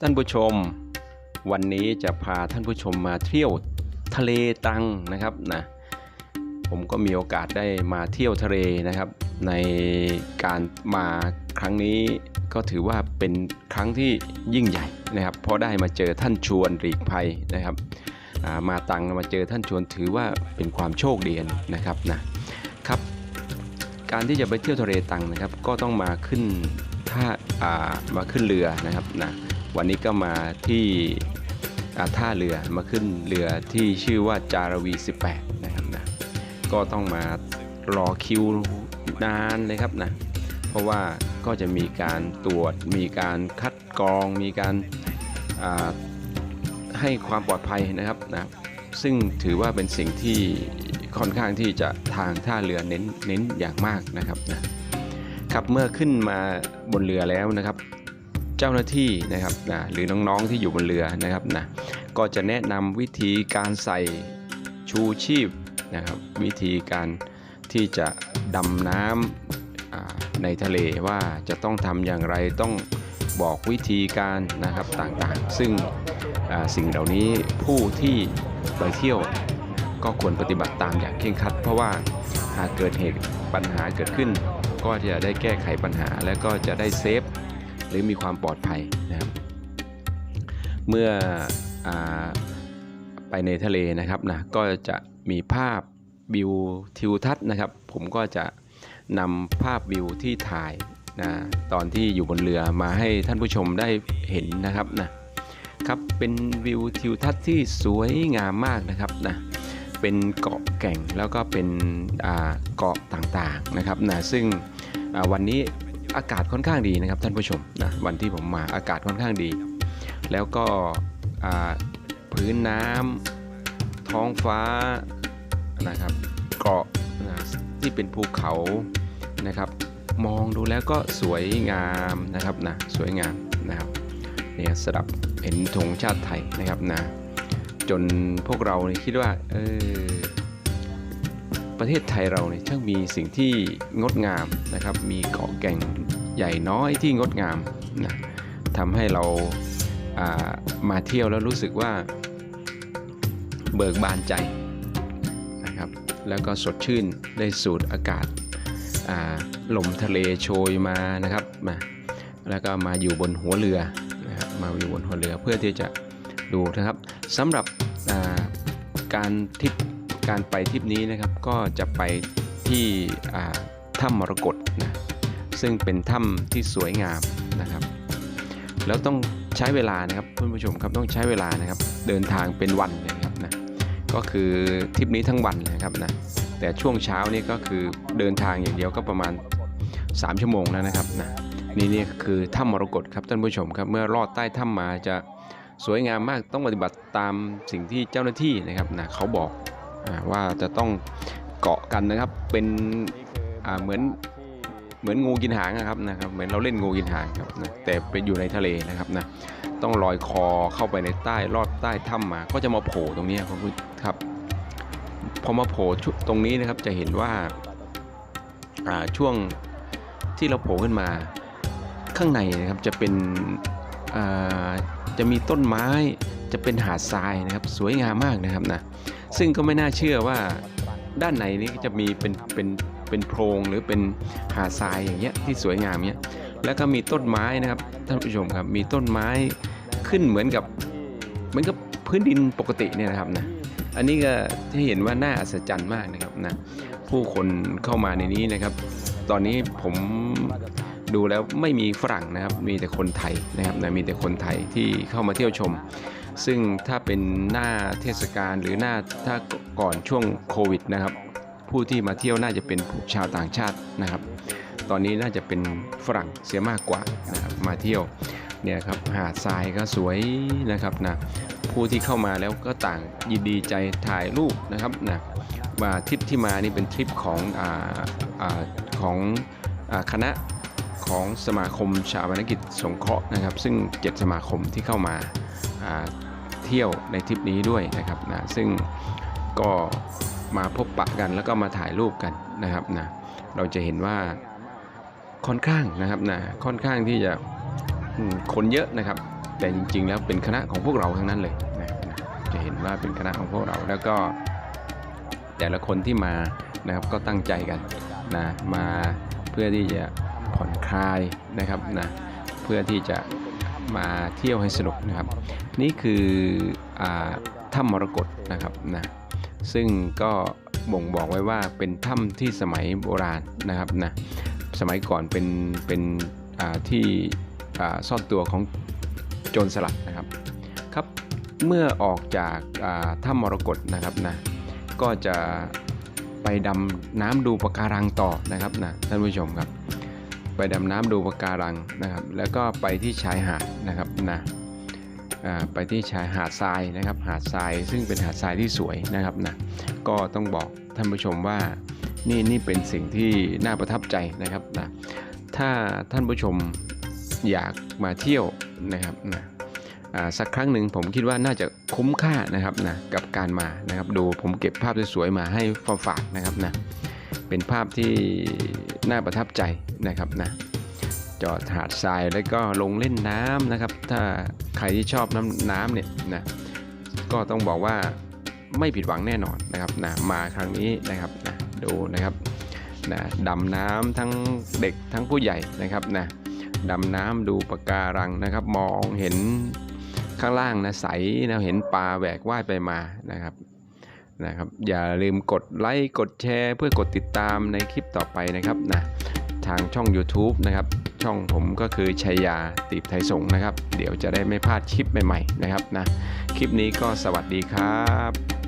ท่านผู้ชม วันนี้จะพาท่านผู้ชมมาเที่ยวทะเลตังนะครับนะผมก็มีโอกาสได้มาเที่ยวทะเลนะครับ ในการมาครั้งนี้ก็ถือว่าเป็นครั้งที่ยิ่งใหญ่นะครับเพราะได้มาเจอท่านชวนหลีกภัยนะครับมาตังมาเจอท่านชวนถือว่าเป็นความโชคดีนะครับนะครับ การที่จะไปเที่ยวทะเลตังนะครับ ก็ต้องมาขึ้นท่าอ่ามาขึ้นเรือนะครับนะ วันนี้ก็มาที่ท่าเรือมาขึ้นเรือที่ชื่อว่าจารวี 18 นะครับนะก็ต้องมารอคิวนานเลยครับนะเพราะว่าก็จะมีการตรวจมีการคัดกรอง มีการให้ความปลอดภัยนะครับนะซึ่งถือว่าเป็นสิ่งที่ค่อนข้างที่จะทางท่าเรือเน้นเน้นอย่างมากนะครับนะครับเมื่อขึ้นมาบนเรือแล้วนะครับ เจ้าหน้าที่นะครับนะหรือน้องๆที่อยู่บนเรือนะครับนะก็จะแนะนำวิธีการใส่ชูชีพนะครับวิธีการที่จะดำน้ำอ่าในทะเลว่าจะต้องทำอย่างไรต้องบอกวิธีการนะครับต่างๆ ซึ่งสิ่งเหล่านี้ผู้ที่ไปเที่ยวก็ควรปฏิบัติตามอย่างเคร่งครัด เพราะว่าหากเกิดเหตุปัญหาเกิดขึ้น ก็จะได้แก้ไขปัญหาและก็จะได้เซฟ หรือมีความปลอดภัยนะครับ เมื่ออไปในทะเลนะครับนะก็จะมีภาพวิวทิวทัศน์นะครับ ผมก็จะนำภาพวิวที่ถ่ายนะตอนที่อยู่บนเรือมาให้ท่านผู้ชมได้เห็นนะครับนะครับเป็นวิวทิวทัศน์ที่สวยงามมากนะครับนะเป็นเกาะแก่งแล้วก็เป็นเกาะต่างๆนะครับนะซึ่งวันนี้ อากาศค่อนข้างดีนะครับท่านผู้ชมนะวันที่ผมมาอากาศค่อนข้างดี แล้วก็พื้นน้ำท้องฟ้านะครับเกาะนะที่เป็นภูเขานะครับ มองดูแล้วก็สวยงามนะครับนะสวยงามนะครับเนี่ยสลับเห็นธงชาติไทยนะครับนะจนพวกเราคิดว่าเออ ประเทศไทยเราเนี่ยช่างมีสิ่งที่งดงามนะครับ มีเกาะแก่งใหญ่น้อยที่งดงามนะทำให้เราามาเที่ยวแล้วรู้สึกว่าเบิกบานใจนะครับ แล้วก็สดชื่นได้สูดอากาศอ่าลมทะเลโชยมานะครับมาแล้วก็มาอยู่บนหัวเรือนะครับมาอยู่บนหัวเรือเพื่อที่จะดูนะครับสำหรับาการทริป การไปทริปนี้นะครับก็จะไปที่ถ้ำมรกตนะซึ่งเป็นถ้ำที่สวยงามนะครับ แล้วต้องใช้เวลานะครับเพื่อนผู้ชมครับต้องใช้เวลานะครับ เดินทางเป็นวันเลยครับนะก็คือทริปนี้ทั้งวันนะครับนะแต่ช่วงเช้านี่ก็คือเดินทางอย่างเดียวก็ประมาณ 3 ชั่วโมงแล้วนะครับนะนี่นี่คือถ้ำมรกตครับท่านผู้ชมครับเมื่อลอดใต้ถ้ำมาจะสวยงามมากต้องปฏิบัติตามสิ่งที่เจ้าหน้าที่นะครับนะเขาบอก ว่าจะต้องเกาะกันนะครับ เป็นเหมือนเหมือนงูกินหางนะครับนะครับ เหมือนเราเล่นงูกินหางครับนะแต่เป็นอยู่ในทะเลนะครับนะต้องลอยคอเข้าไปในใต้ลอดใต้ถ้ำมา ก็จะมาโผล่ตรงนี้ครับครับพอมาโผล่ชุตรงนี้นะครับจะเห็นว่าช่วงที่เราโผล่ขึ้นมาข้างในนะครับจะเป็นจะมีต้นไม้จะเป็นหาดทรายนะครับ สวยงามมากนะครับนะ ซึ่งก็ไม่น่าเชื่อว่าด้านในนี้จะมีเป็นเป็นเป็นโพรงหรือเป็นหาดทรายอย่างเงี้ยที่สวยงามเนี้ยแล้วก็มีต้นไม้นะครับท่านผู้ชมครับมีต้นไม้ขึ้นเหมือนกับเหมือนกับพื้นดินปกติเนี่ยนะครับนะอันนี้ก็ที่เห็นว่าน่าอัศจรรย์มากนะครับนะผู้คนเข้ามาในนี้นะครับ ตอนนี้ผมดูแล้วไม่มีฝรั่งนะครับ มีแต่คนไทยนะครับนะมีแต่คนไทยที่เข้ามาเที่ยวชม ซึ่งถ้าเป็นหน้าเทศกาลหรือหน้าถ้าก่อนช่วงโควิดนะครับ ผู้ที่มาเที่ยวน่าจะเป็นผู้ชาวต่างชาตินะครับ ตอนนี้น่าจะเป็นฝรั่งเสียมากกว่านะครับมาเที่ยวเนี่ยครับหาดทรายก็สวยนะครับนะผู้ที่เข้ามาแล้วก็ต่างยินดีใจถ่ายรูปนะครับนะว่าทริปที่มานี่เป็นทริปของอาอาของอาคณะของสมาคมชาวนกิจสงเคราะห์นะครับ ซึ่ง 7 สมาคมที่เข้ามาอ่า เที่ยวในทริปนี้ด้วยนะครับนะซึ่งก็มาพบปะกันแล้วก็มาถ่ายรูปกันนะครับนะเราจะเห็นว่าค่อนข้างนะครับนะค่อนข้างที่จะคนเยอะนะครับ แต่จริง ๆ แล้วเป็นคณะของพวกเราทั้งนั้นเลยนะนะจะเห็นว่าเป็นคณะของพวกเราแล้วก็แต่ละคนที่มานะครับก็ตั้งใจกันนะมาเพื่อที่จะผ่อนคลายนะครับนะเพื่อที่จะ มาเที่ยวให้สนุกนะครับ นี่คืออถ้ำมรกตนะครับนะซึ่งก็บ่งบอกไว้ว่าเป็นถ้ำที่สมัยโบราณนะครับนะสมัยก่อนเป็นเป็นที่ซ่อนตัวของโจรสลัดนะครับครับเมื่อออกจากถ้ำมรกตนะครับนะก็จะไปดำน้ำดูปะการังต่อนะครับนะท่านผู้ชมครับ ไปดำน้ำดูปะการังนะครับ แล้วก็ไปที่ชายหาดนะครับนะอ่าไปที่ชายหาดทรายนะครับ หาดทรายซึ่งเป็นหาดทรายที่สวยนะครับนะก็ต้องบอกท่านผู้ชมว่านี่นี่เป็นสิ่งที่น่าประทับใจนะครับนะถ้าท่านผู้ชมอยากมาเที่ยวนะครับนะอ่าสักครั้งหนึ่งผมคิดว่าน่าจะคุ้มค่านะครับนะกับการมานะครับ ดูผมเก็บภาพสวยๆมาให้ฝากนะครับนะ เป็นภาพที่น่าประทับใจนะครับนะจอดหาดทรายแล้วก็ลงเล่นน้ำนะครับ ถ้าใครที่ชอบน้ำน้ำเนี่ยนะก็ต้องบอกว่าไม่ผิดหวังแน่นอนนะครับนะมาครั้งนี้นะครับนะดูนะครับนะดำน้ำทั้งเด็กทั้งผู้ใหญ่นะครับนะดำน้ำดูปะการังนะครับ มองเห็นข้างล่างนะใสนะเห็นปลาแหวกว่ายไปมานะครับ นะครับอย่าลืมกดไลค์กดแชร์ เพื่อกดติดตามในคลิปต่อไปนะครับนะทางช่อง YouTube นะครับช่องผมก็คือชัยยาตีบไทยสงนะครับ เดี๋ยวจะได้ไม่พลาดคลิปใหม่ๆนะครับนะคลิปนี้ก็สวัสดีครับ